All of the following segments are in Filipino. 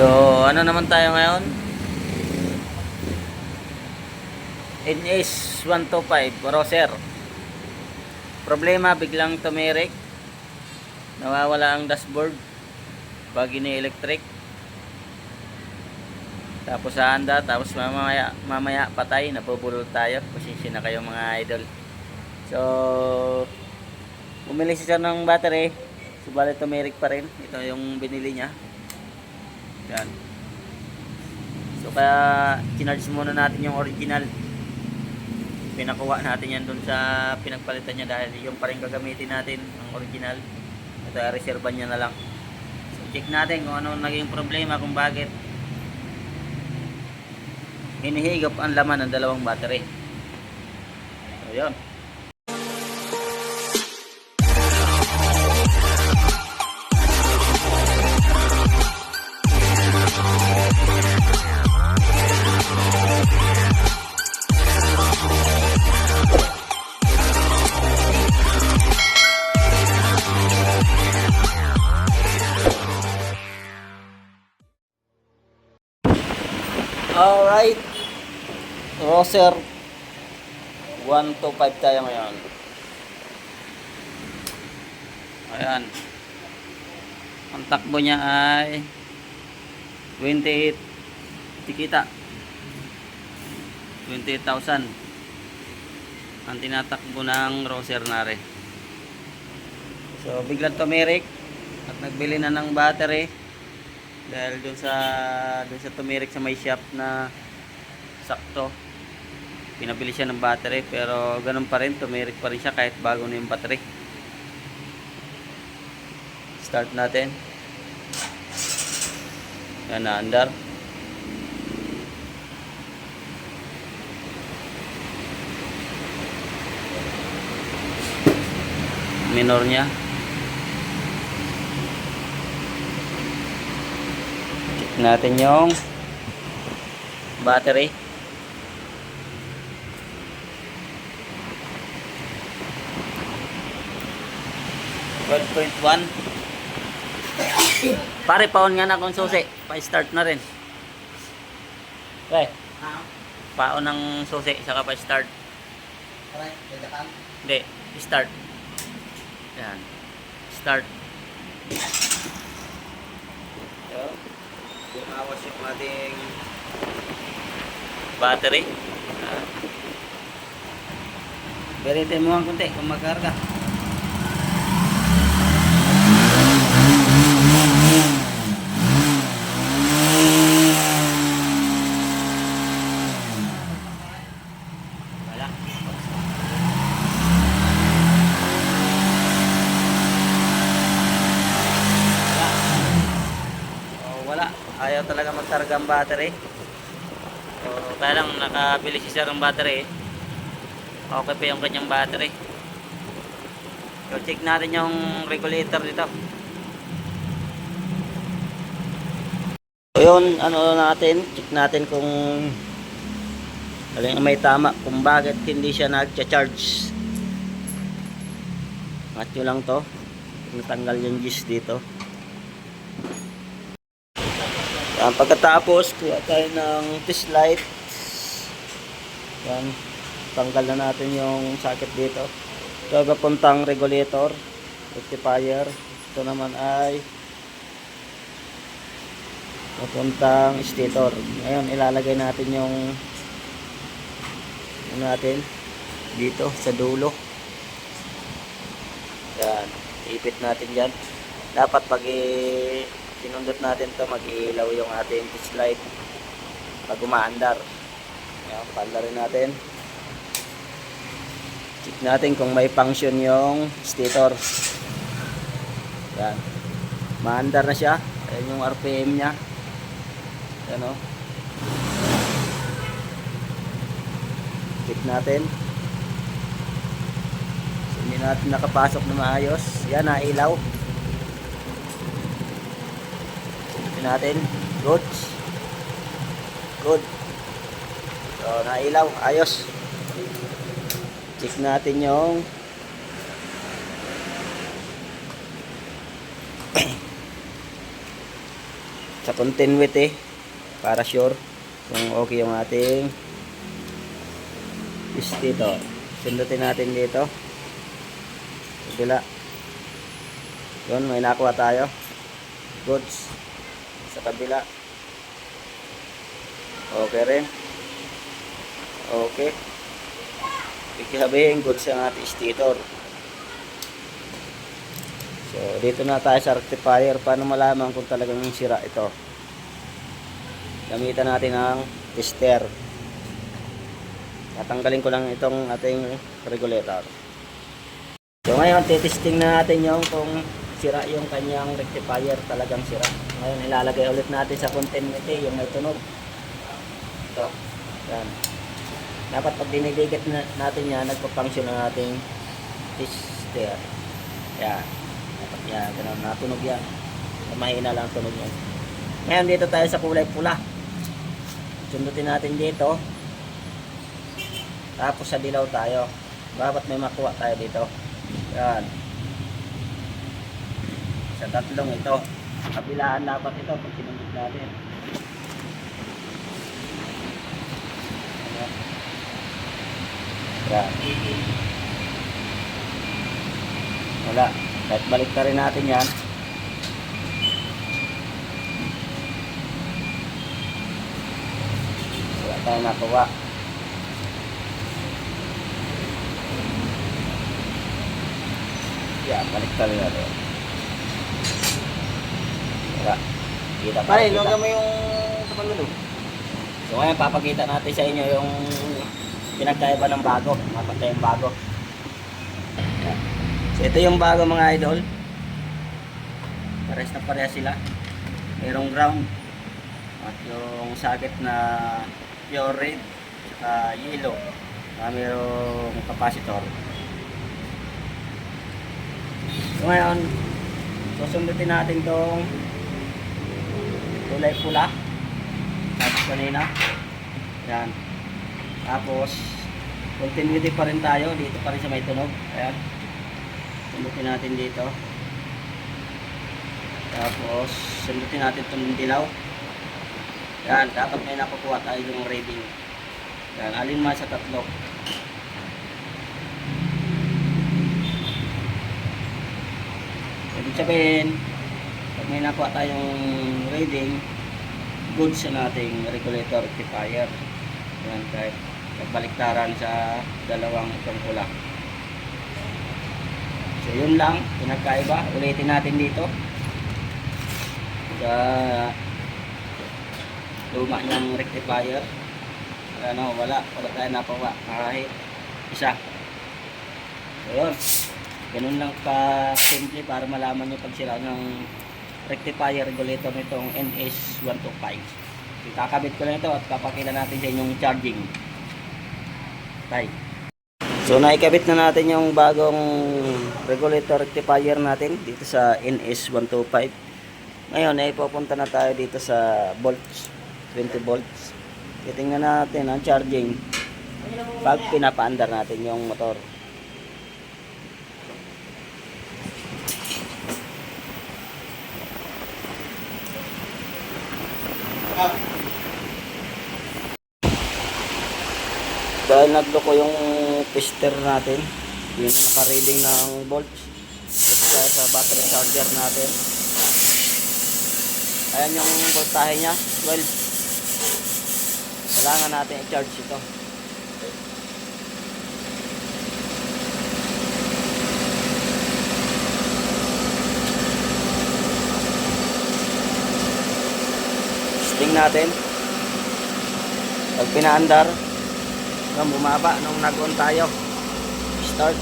So, ano naman tayo ngayon? NS 125 Roser. Problema, biglang tumirik. Nawawala ang dashboard pag ini-electric. Tapos anda, tapos mamaya, mamaya patay, napupulol tayo. Pasensya na kayo mga idol. So, bumili siya ng battery. Subalit tumirik pa rin. Ito yung binili niya. Yan. So kaya kinarge muna natin yung original. Pinakuha natin yan dun sa pinagpalitan niya dahil yung pa rin gagamitin natin ang original. Ito reserva niya na lang. So check natin kung ano naging problema kung bakit hinihigop ang laman ng dalawang battery. So yun. Roser 1 to 5 tayo ngayon. Ayan. Ang takbo niya ay 28 tikita. 28,000. Ang tinatakbo ng Roser Nare. So biglang tumirik at nagbili na ng battery dahil dun sa dun sa tumirik sa may shop na sakto pinabili siya ng battery pero ganun pa rin tumirik pa rin siya kahit bago na yung battery. Start natin. Yan na andar minor niya. Check natin yung battery Twelve point one. Pare, paon nga na akong susi. Pa-start na rin. Okay. Paon ng susi, saka pa-start. Hindi, start. Yan. Start. So, bumawas yung ating battery. Beritin mo ang kunti kung magkarga. Wala. Wala. Oh, wala. Ayaw talaga magkarga ang battery. So, kaya lang nakabili si sir ng battery. Okay pa yung kanyang battery. So, check natin yung regulator dito. So, yun, ano natin, check natin kung alin may tama kung bakit hindi siya nagcha-charge. Angat nyo lang to. Natanggal yung gis dito. Yan, pagkatapos, kuha tayo ng test light. Yan. Tanggal na natin yung socket dito. Ito papuntang regulator, rectifier. Ito naman ay papuntang stator. Ngayon, ilalagay natin yung ano natin dito sa dulo. Yan. Ipit natin dyan. Dapat pag pinundot natin to mag-ilaw yung ating test light pag umaandar. Yan. Paandarin natin. Check natin kung may function yung stator. Yan. Maandar na siya. Ayan yung RPM niya. Yan o. Check natin. So, hindi natin nakapasok na maayos. Yan, nailaw. Check natin. Good. Good. So, nailaw. Ayos. Check natin yung sa continuity para sure kung okay yung ating is dito. Sundutin natin dito. Kabila. Yun, may nakuha tayo. Goods. Sa kabila. Okay rin. Okay. Sabihin, goods ang ating stator. So, dito na tayo sa rectifier. Paano malaman kung talagang sira ito? Gamitan natin ang tester. Tatanggalin ko lang itong ating regulator. So, ngayon, titesting na natin yung kung sira yung kanyang rectifier. Talagang sira. Ngayon, ilalagay ulit natin sa continuity yung may tunog. Ito. Yan. Dapat pag dinidigat na, natin yan, nagpa-function na nating tester. Yan. Dapat yan. Ganun. Natunog yan. Mahina lang tunog yan. Ngayon, dito tayo sa kulay pula. Sundutin natin dito. Tapos sa dilaw tayo. Dapat may makuha tayo dito. Yan. Sa tatlong ito. Kabilaan dapat ito pag sinundot natin. Yan. Wala. Kahit balik rin natin yan. Wala tayong nakuha. Yeah, balik rin natin. Wala. Kita pa. Pare, logyan mo yung kapalulo. So ngayon papakita natin sa inyo yung pinagkaiba ng bago. Mapatay yung bago. So ito yung bago mga idol. Pares na pareha sila. Merong ground. At yung socket na pure red. Saka yellow. Na merong capacitor. So ngayon, susundutin natin tong kulay pula. Tapos kanina. Yan. Tapos, continuity pa rin tayo. Dito pa rin sa may tunog. Ayan. Sundutin natin dito. Tapos, sundutin natin itong dilaw. Yan. Dapat may nakukuha tayo yung reading. Yan. Alin man sa tatlo. Ibig sabihin, may nakuha tayong reading, good sa nating regulator rectifier. Yan, kahit nagbaliktaran sa dalawang itong pula. So yun lang, pinagkaiba. Ulitin natin dito. Sa luma niyang rectifier. Ano, wala. Wala tayo napawa. Kahit isa. So yun. Ganun lang ka simple para malaman nyo pag sila ng rectifier regulator nitong NS125. Kakabit ko lang ito at papakita natin sa inyong charging. Tay. So naikabit na natin yung bagong regulator rectifier natin dito sa NS125. Ngayon ay pupunta na tayo dito sa volts, 20 volts. Titingnan natin ang charging pag pinapaandar natin yung motor. Dahil nagloko yung tester natin, hindi na naka-reading ng volts. Tayo sa battery charger natin. Ayan yung voltahe niya, 12. Kailangan natin i-charge ito. Testing natin. Pag pinaandar, Hanggang bumaba nung nag-on tayo. Start.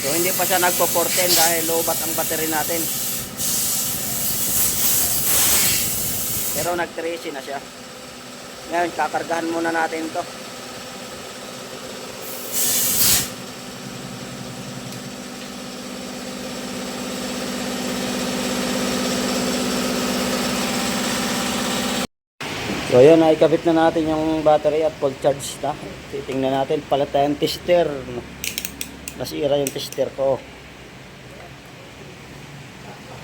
So hindi pa siya nagpo-14 dahil low bat ang battery natin. So nag na siya. Ngayon kakargahan muna natin to. So ayun, ikabit na natin yung battery at full charge na. Titingnan natin pala tayong tester. Nasira yung tester ko.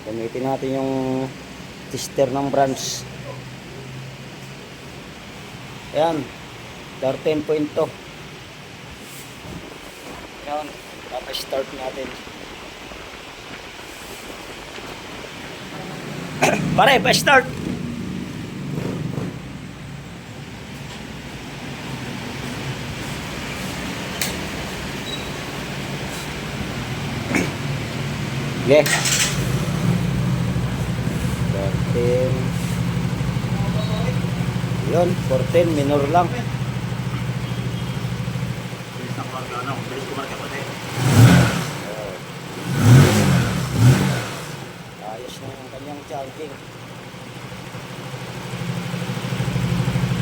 Gamitin natin yung tester ng branch. Ayan, 13.2. Ayan, start natin. Pare, pa-start! Okay. 14. Yun, 14, minor lang. Ayos na yung kanyang charging.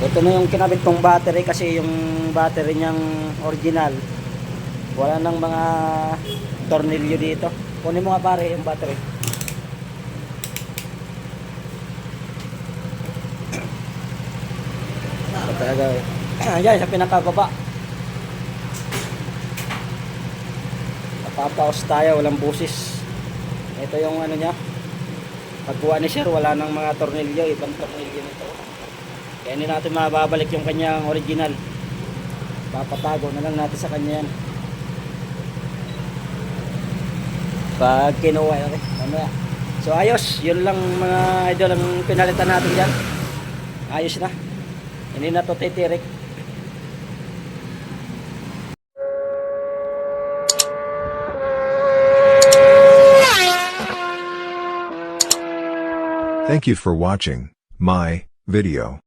Ito na yung kinabit kong battery kasi yung battery niyang original. Wala nang mga tornilyo dito. Kunin mo nga pare yung battery. Talaga eh. Ayan, sa pinakababa. Napapaos tayo, walang busis. Ito yung ano niya. Pagkuha ni Sir, wala nang mga tornilyo, ibang tornilyo nito. Kaya hindi natin mababalik yung kanyang original. Papatago na lang natin sa kanya yan. Pag kinuha, okay, mamaya. So ayos, yun lang mga idol ang pinalitan natin dyan. Ayos na. Na to titirik. Thank you for watching my video.